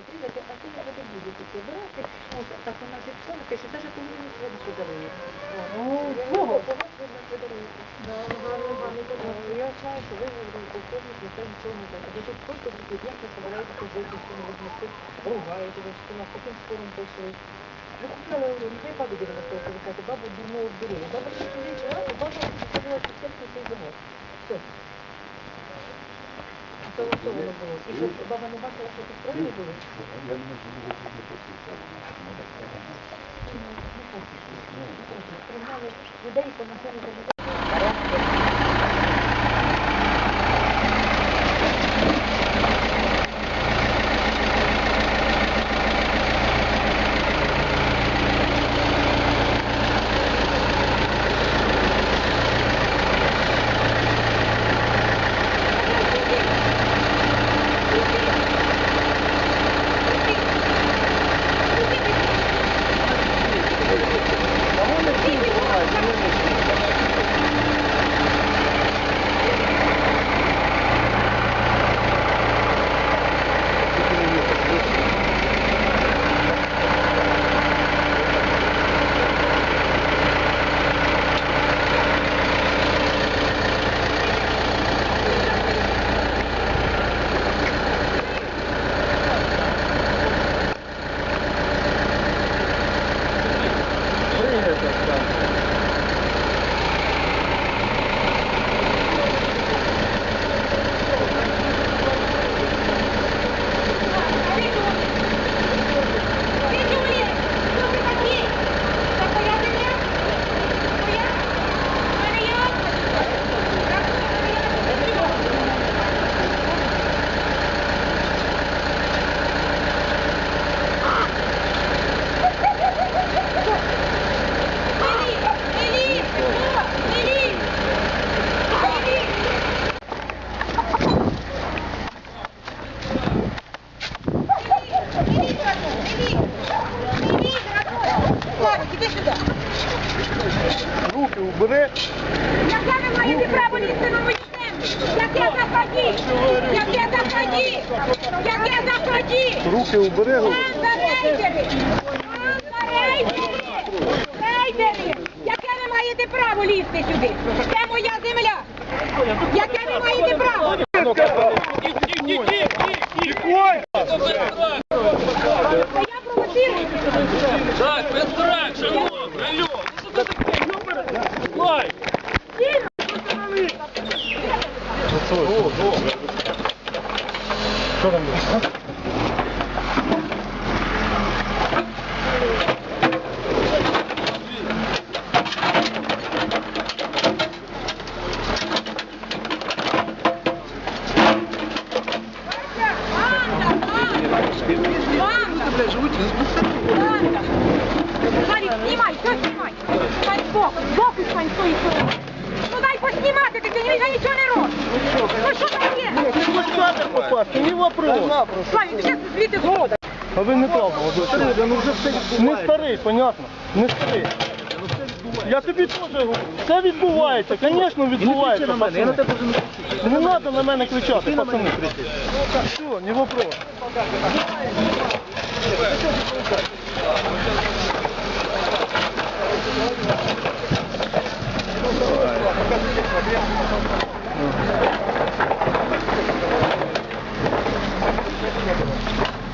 отрізати, а ти не буде будете прибирати. От, так у нас і псовка, що навіть половину своду подарує. Ну, Я кого? говорю, по вас видно подаруєте. Я знаю, що ви говорите, полковник, ніхто нічого не знає. Ви тут просто як ви собираєтеся жити, що не возьмете, ругаєте, ви що нас таким спором пішли. Ви купили, нехай бабу 90 років, ви кажете, бабу дурного здоров'я. Баба ще чоловіча, баба сказала, що серце цей завод. Все. Воно було. І щоб баба не що тут можу не Пригнали людей, помогли Іди сюди. Руки убери. Яке ви маєте право лізти на мої землі? Яке заході? Яке заході? Яке заході? Руки убери. Банда рейдери! Банда рейдери! Рейдери! Яке ви маєте право лізти сюди? Це моя земля! Яке ви маєте право? Тихонько. А ви не пробували. Ну, Серега, ну вже все відбувається. Не старий, понятно? Не старий. Я тобі теж говорю. Все відбувається, звісно, відбувається. Не кричи на мене, я на тебе вже не кричу. Не треба на мене кричати, на мене пацани. Все, не вопрос.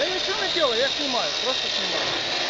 Да ничего не делаю, я снимаю, просто снимаю.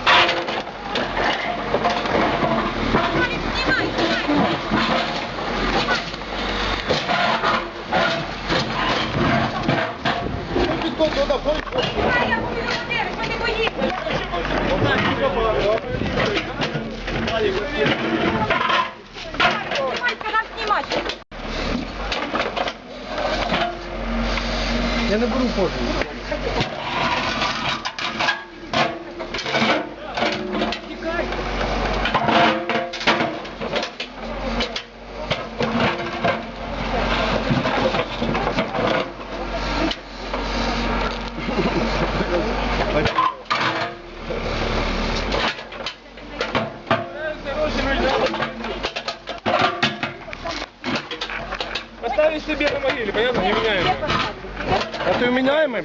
Я не беру фото. Оставишь себе на могиле, понятно? Не меняем. А ты вміняємий?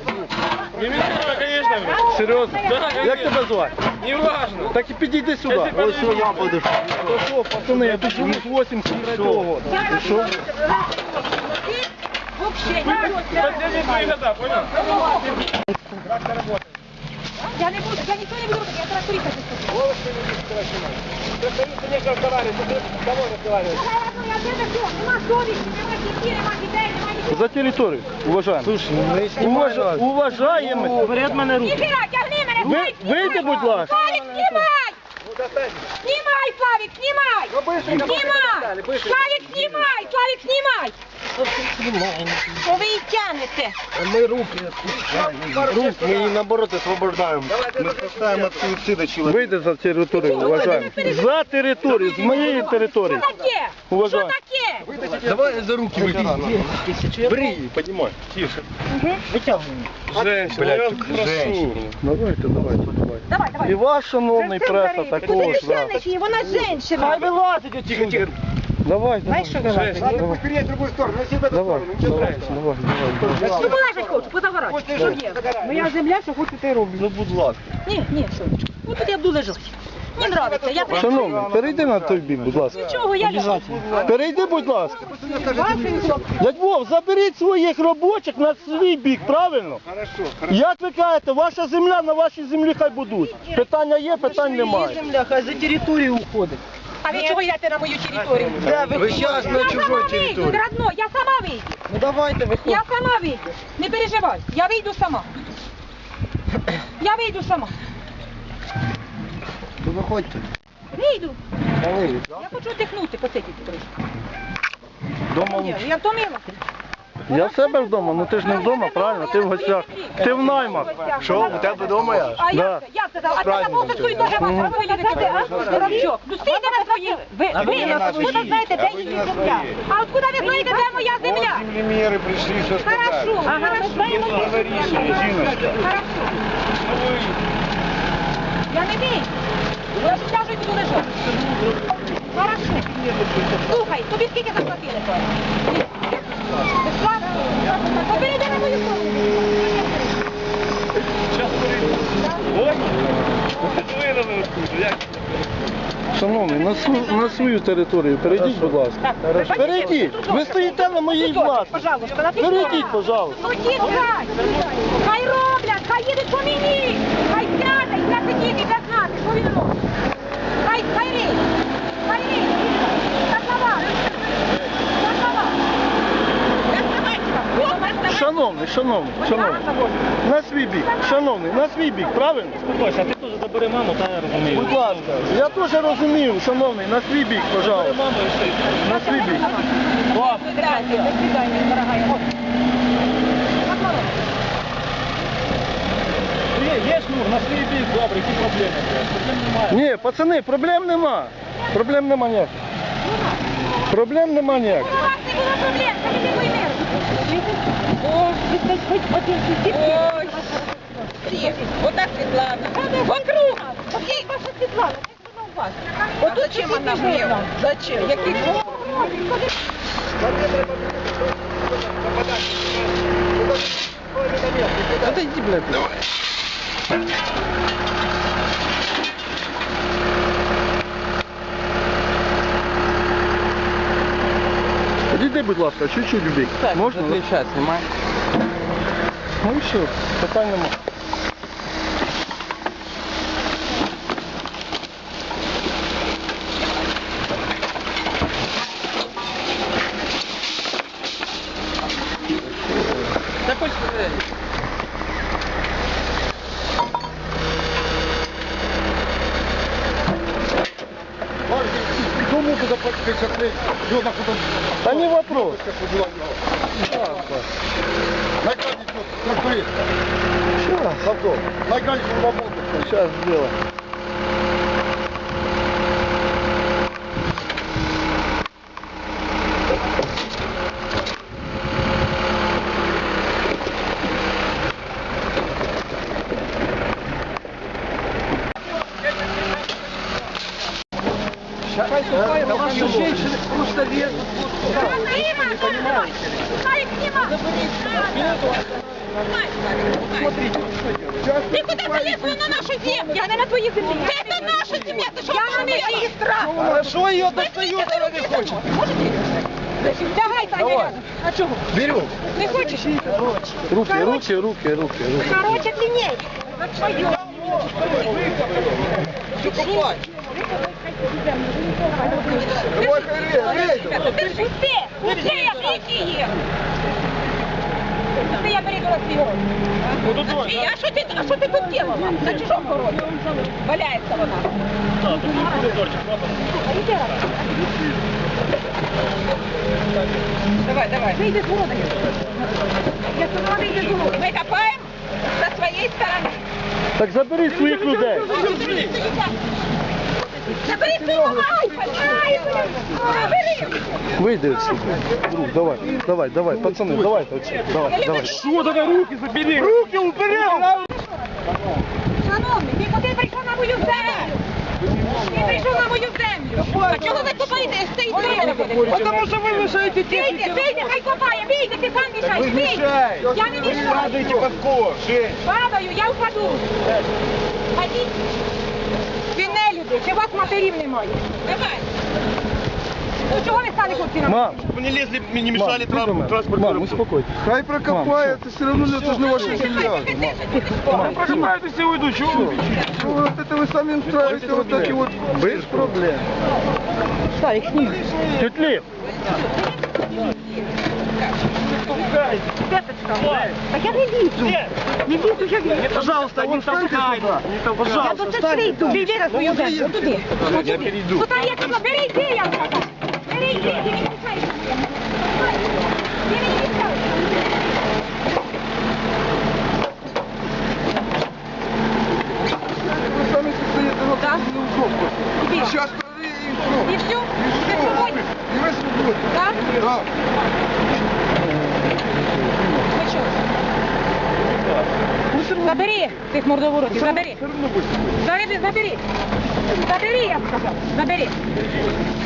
Не меняем, конечно. блядь. Серйозно? Да, Як тебе звати? Не важно. Так и підійди сюда. Ось подожди. я буду. То що, пацани, я тут живу з 83 года. І що? Вообще, Последние твои года, понял? Я не буду, я ничего не буду я тракториста скажу. Ты не с разговариваешь. Я тебе все, нема совісті, нема дітей, нема дітей, нема нічого. За територію. Уважаємо. Слушай, Уважа... Уважаємо. Вперед мене Ніфіга, тягни мене, Ви- вийди, будь ласка. Славік, знімай! Знімай, Славік, знімай! Знімай! Славік, знімай! Славік, знімай! Що ви її тянете? Ми руки відпускаємо. Ми її наоборот освобождаємо. Ми спасаємо суїцида чоловіка. Вийди за територію, уважаємо. За територію, з моєї території. Що таке? Що Уважаємо. таке? Давай за руки. Бери її, піднімай. Тише. Женщина, я вас прошу. Давайте, давайте. Давай, давай. І ваш, шановний преса, також. Ти да. тянеш вона женщина. Хай вилазить, оті тихо. Давай, давай. Знаєш, що давай? Ладно, пусть другу другую сторону, на себе Давай, сторону, нічого давай, страшного. давай, давай. Ну, вилазить хочу, позагорати. Загорает. Моя земля, що хочу, ти роблю. Ну, будь ласка. Ні, ні, сонечко. Ну тут я буду лежати. Мені нравиться, я так... Шановний, перейди на той бік, будь ласка. Чого я лежу? Перейди, будь ласка. Не. Дядь Вов, заберіть своїх робочих на свій бік, правильно? Хорошо, хорошо. Як ви кажете, ваша земля на вашій землі хай будуть. Питання є, питань немає. земля, хай за територію уходить. А ви чого йдете на мою територію? Вы сейчас на Я сама вийду, родно, я сама вийду. Ну давайте виходьте. Я сама вийду. Не переживай, я вийду сама. Я вийду сама. Ну виходьте. Вийду. Коли? Я хочу дихнути, посидіти трошки. Дома Ні, Я втомилася. Я в себе вдома, ну ти ж не вдома, правильно? Ти в гостях. Ти в наймах. Що, у тебе вдома я? А Да. як це? Як це? А ти на бачиш, а ви їдете, а? Воробчок. Ну стійте на свої. Ви, ви, откуда знаєте, де її земля? А откуда ви знаєте, де моя земля? Землемеры пришли, все Хорошо, хорошо. Хорошо. Я не вийду. Я ляжу і буду лежати. Хорошо. Слухай, тобі скільки заплатили? Безплатно? Перейди на мою? Шановний, на, св- на свою територію перейдіть, будь ласка. Перейдіть. Ви стоїте на моїй власності. Перейдіть, пожалуйста. Ну тікай! Хай роблять, хай їдуть по мені! Хай сяде, і це сидіти без знати, що він робить. Хай, хай рейс, хай рейс. Так на вас. Так на вас. Я сама. Шановний. шановний, шановний. На свій бік, шановний, на свій бік, правильно? Спокойся, а ти теж забери маму, та я розумію. Будь ласка, я теж розумію, шановний, на свій бік, Забери маму і все. На свій бік. Пап, До свидания, дорогая. є, є шнур, на свій бік, добре, які проблеми? Проблем немає. Ні, пацани, проблем нема. Проблем нема ніяких. Проблем нема ніяких. У вас не було проблем, це не мій мир. Ой, хоч один Ой, всі. Ота Світлана. Вокруг. Ей, ваша Світлана. Як вона у вас? От зачем вона мне? Зачем? Який Отойди, блядь. Підійди, будь ласка, чуть-чуть в бік. Можна? зазвичай снимай. Ну і все, питань нема. Вопрос. Накажіть тут, Завтра. Накажіть роботу. сейчас сделаем. просто лезут. Смотрите, Ты куда залезла на нашу землю? Я не на твоей земле. Это наша земля, ты что, я на министра? Хорошо, ее достает, она не хочет. Давай, Таня, рядом. А чого? Берем. Не хочеш? Руки, руки, руки, руки, руки. Короче, длинней. Твою. Давай, Харей, Держи, ти! Усе, які є! Ти я перейду свій город. Свій, а що ти, а що ти тут делала? На чужому городі. Валяється вона. Так, тут коридорчик, папа. Давай, давай. Вийди з города. Я сказала, вийди з города. Ми копаємо со своєї сторони. Так забери своїх людей. Забери свого, ай, ай, забери. Вийди отсюда. Друг, давай, давай, давай, пацани, давайте отсюда. Давай, давай. Що давай руки забери? Руки вперед! Шановний, ти куди прийшов на мою землю? Ти прийшов на мою землю. А чого ви копаєте з цієї сторони? Потому что вы мешаете Вийди, вийди, хай копає, вийди, ти сам мішаєш, вийди. Я не мішаю. Падаю, я впаду. Ходіть. Ви не люди, чи у вас матерів немає? Давай. Ну чого ви стали хлопці на Мам, Вы не лезли, не мам, мешали ти до мене. транспорт. Мам, успокойся. Хай прокопает, это все равно это же не ваша земля. Прокопайтеся і уйду, чого ви? Вот это вы сами устраиваете вот такие вот... Без проблем. Тетя Ліп, Так я не лізу. Не лізу, я лізу. Пожалуйста, не толкай. Не толкай. Я до це прийду. Ти йди на свою землю, туди. Я перейду. Ну там я тебе, бери йди, я сказав. Бери йди, ти не мішаєш мені. Ти не мішаєш. Вы сами состоите вот Да. неудобно. Іди. Сейчас прорви и все. І все? Ти свободні? И вы свободны. Так? Да. Забери цих мордоворотів, забери. Забери, забери. Забери, я сказав. Забери.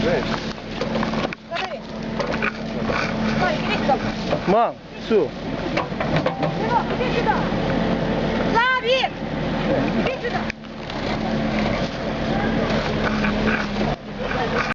Забери. Мам, все. Синок, іди сюди. Славік! Іди сюди.